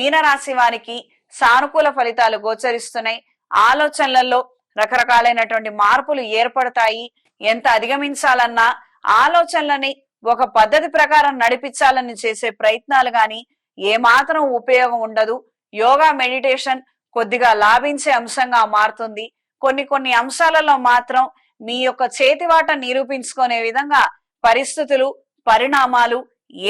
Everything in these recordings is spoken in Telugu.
మీనరాశి వారికి సానుకూల ఫలితాలు గోచరిస్తున్నాయి. ఆలోచనలలో రకరకాలైనటువంటి మార్పులు ఏర్పడతాయి. ఎంత అధిగమించాలన్నా ఆలోచనలని ఒక పద్ధతి ప్రకారం నడిపించాలని చేసే ప్రయత్నాలు గాని ఏమాత్రం ఉపయోగం ఉండదు. యోగా మెడిటేషన్ కొద్దిగా లాభించే అంశంగా మారుతుంది. కొన్ని కొన్ని అంశాలలో మాత్రం మీ యొక్క చేతివాట నిరూపించుకునే విధంగా పరిస్థితులు పరిణామాలు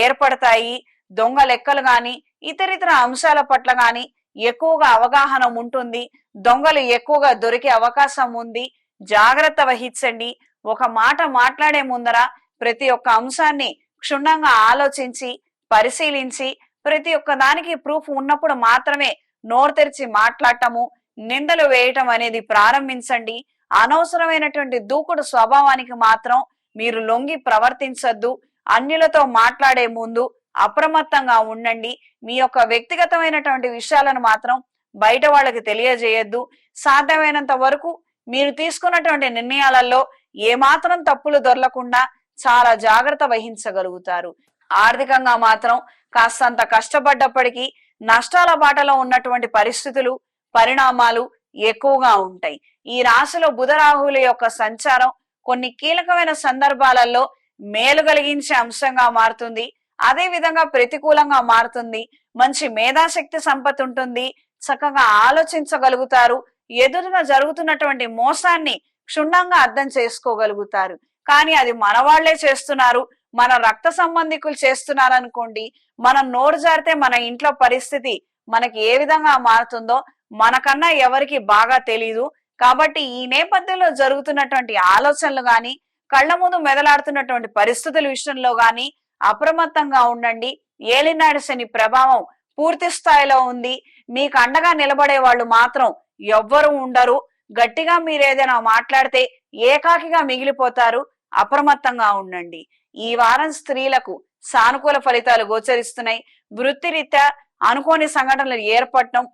ఏర్పడతాయి. దొంగ లెక్కలు గాని ఇతరితర అంశాల పట్ల కానీ ఎక్కువగా అవగాహన ఉంటుంది. దొంగలు ఎక్కువగా దొరికే అవకాశం ఉంది. జాగ్రత్త వహించండి. ఒక మాట మాట్లాడే ముందర ప్రతి ఒక్క అంశాన్ని క్షుణ్ణంగా ఆలోచించి పరిశీలించి ప్రతి ఒక్క దానికి ప్రూఫ్ ఉన్నప్పుడు మాత్రమే నోరు తెరిచి మాట్లాడటము నిందలు వేయటం అనేది ప్రారంభించండి. అనవసరమైనటువంటి దూకుడు స్వభావానికి మాత్రం మీరు లొంగి ప్రవర్తించద్దు. అన్యులతో మాట్లాడే ముందు అప్రమత్తంగా ఉండండి. మీ యొక్క వ్యక్తిగతమైనటువంటి విషయాలను మాత్రం బయట వాళ్ళకి తెలియజేయద్దు. సాధ్యమైనంత వరకు మీరు తీసుకున్నటువంటి నిర్ణయాలలో ఏమాత్రం తప్పులు దొరలకుండా చాలా జాగ్రత్త వహించగలుగుతారు. ఆర్థికంగా మాత్రం కాస్తంత కష్టపడ్డప్పటికీ నష్టాల బాటలో ఉన్నటువంటి పరిస్థితులు పరిణామాలు ఎక్కువగా ఉంటాయి. ఈ రాశిలో బుధరాహుల యొక్క సంచారం కొన్ని కీలకమైన సందర్భాలలో మేలు కలిగించే అంశంగా మారుతుంది. అదే విధంగా ప్రతికూలంగా మారుతుంది. మంచి మేధాశక్తి సంపత్తి ఉంటుంది. చక్కగా ఆలోచించగలుగుతారు. ఎదురున జరుగుతున్నటువంటి మోసాన్ని క్షుణ్ణంగా అర్థం చేసుకోగలుగుతారు. కానీ అది మన వాళ్ళే చేస్తున్నారు. మన రక్త సంబంధికులు చేస్తున్నారు అనుకోండి మనం నోరు జారితే మన ఇంట్లో పరిస్థితి మనకి ఏ విధంగా మారుతుందో మనకన్నా ఎవరికి బాగా తెలీదు. కాబట్టి ఈ నేపథ్యంలో జరుగుతున్నటువంటి ఆలోచనలు గాని కళ్ళ ముందు మెదలాడుతున్నటువంటి పరిస్థితుల విషయంలో గాని అప్రమత్తంగా ఉండండి. ఏలినాడు శని ప్రభావం పూర్తి స్థాయిలో ఉంది. మీకు అండగా నిలబడే వాళ్ళు మాత్రం ఎవ్వరు ఉండరు. గట్టిగా మీరు ఏదైనా మాట్లాడితే ఏకాకిగా మిగిలిపోతారు. అప్రమత్తంగా ఉండండి. ఈ వారం స్త్రీలకు సానుకూల ఫలితాలు గోచరిస్తున్నాయి. వృత్తిరీత్యా అనుకోని సంఘటనలు ఏర్పడటం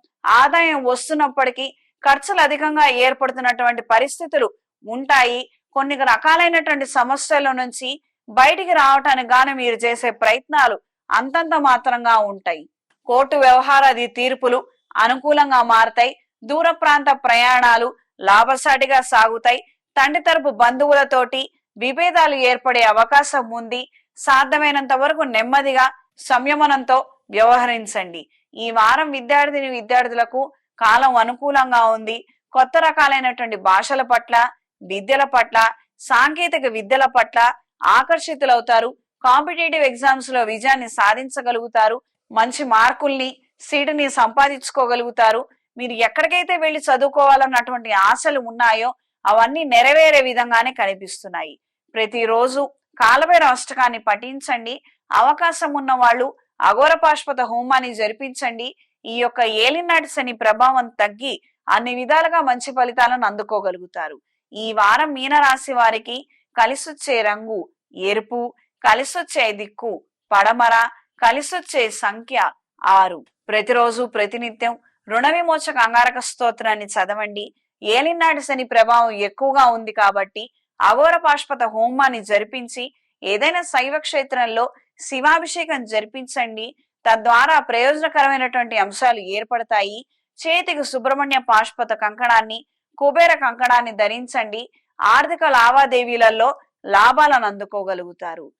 ఆదాయం వస్తున్నప్పటికీ ఖర్చులు అధికంగా ఏర్పడుతున్నటువంటి పరిస్థితులు ఉంటాయి. కొన్ని రకాలైనటువంటి సమస్యల నుంచి బయటికి రావటానికి గాను మీరు చేసే ప్రయత్నాలు అంతంత మాత్రంగా ఉంటాయి. కోర్టు వ్యవహారాది తీర్పులు అనుకూలంగా మారతాయి. దూర ప్రాంత ప్రయాణాలు లాభసాటిగా సాగుతాయి. తండ్రి తరపు బంధువులతోటి విభేదాలు ఏర్పడే అవకాశం ఉంది. సాధ్యమైనంత వరకు నెమ్మదిగా సంయమనంతో వ్యవహరించండి. ఈ వారం విద్యార్థిని విద్యార్థులకు కాలం అనుకూలంగా ఉంది. కొత్త రకాలైనటువంటి భాషల పట్ల విద్యల పట్ల సాంకేతిక విద్యల పట్ల ఆకర్షితులవుతారు. కాంపిటేటివ్ ఎగ్జామ్స్లో విజయాన్ని సాధించగలుగుతారు. మంచి మార్కుల్ని సీటుని సంపాదించుకోగలుగుతారు. మీరు ఎక్కడికైతే వెళ్ళి చదువుకోవాలన్నటువంటి ఆశలు ఉన్నాయో అవన్నీ నెరవేరే విధంగానే కనిపిస్తున్నాయి. ప్రతిరోజు కాలభైర అష్టకాన్ని పఠించండి. అవకాశం ఉన్న వాళ్ళు అఘోరపాష్పత హోమాన్ని జరిపించండి. ఈ యొక్క ఏలినాటి శని ప్రభావం తగ్గి అన్ని విధాలుగా మంచి ఫలితాలను అందుకోగలుగుతారు. ఈ వారం మీనరాశి వారికి కలిసొచ్చే రంగు ఎరుపు కలిసొచ్చే దిక్కు పడమర కలిసొచ్చే సంఖ్య ఆరు. ప్రతిరోజు ప్రతినిత్యం రుణ విమోచక అంగారక స్తోత్రాన్ని చదవండి. ఏలినాటి శని ప్రభావం ఎక్కువగా ఉంది కాబట్టి అఘోర పాష్పత హోమాన్ని జరిపించి ఏదైనా శైవ క్షేత్రంలో శివాభిషేకం జరిపించండి. తద్వారా ప్రయోజనకరమైనటువంటి అంశాలు ఏర్పడతాయి. చేతికి సుబ్రహ్మణ్య పాష్పత కంకణాన్ని కుబేర కంకణాన్ని ధరించండి. ఆర్థిక లావాదేవీలలో లాభాలను అందుకోగలుగుతారు.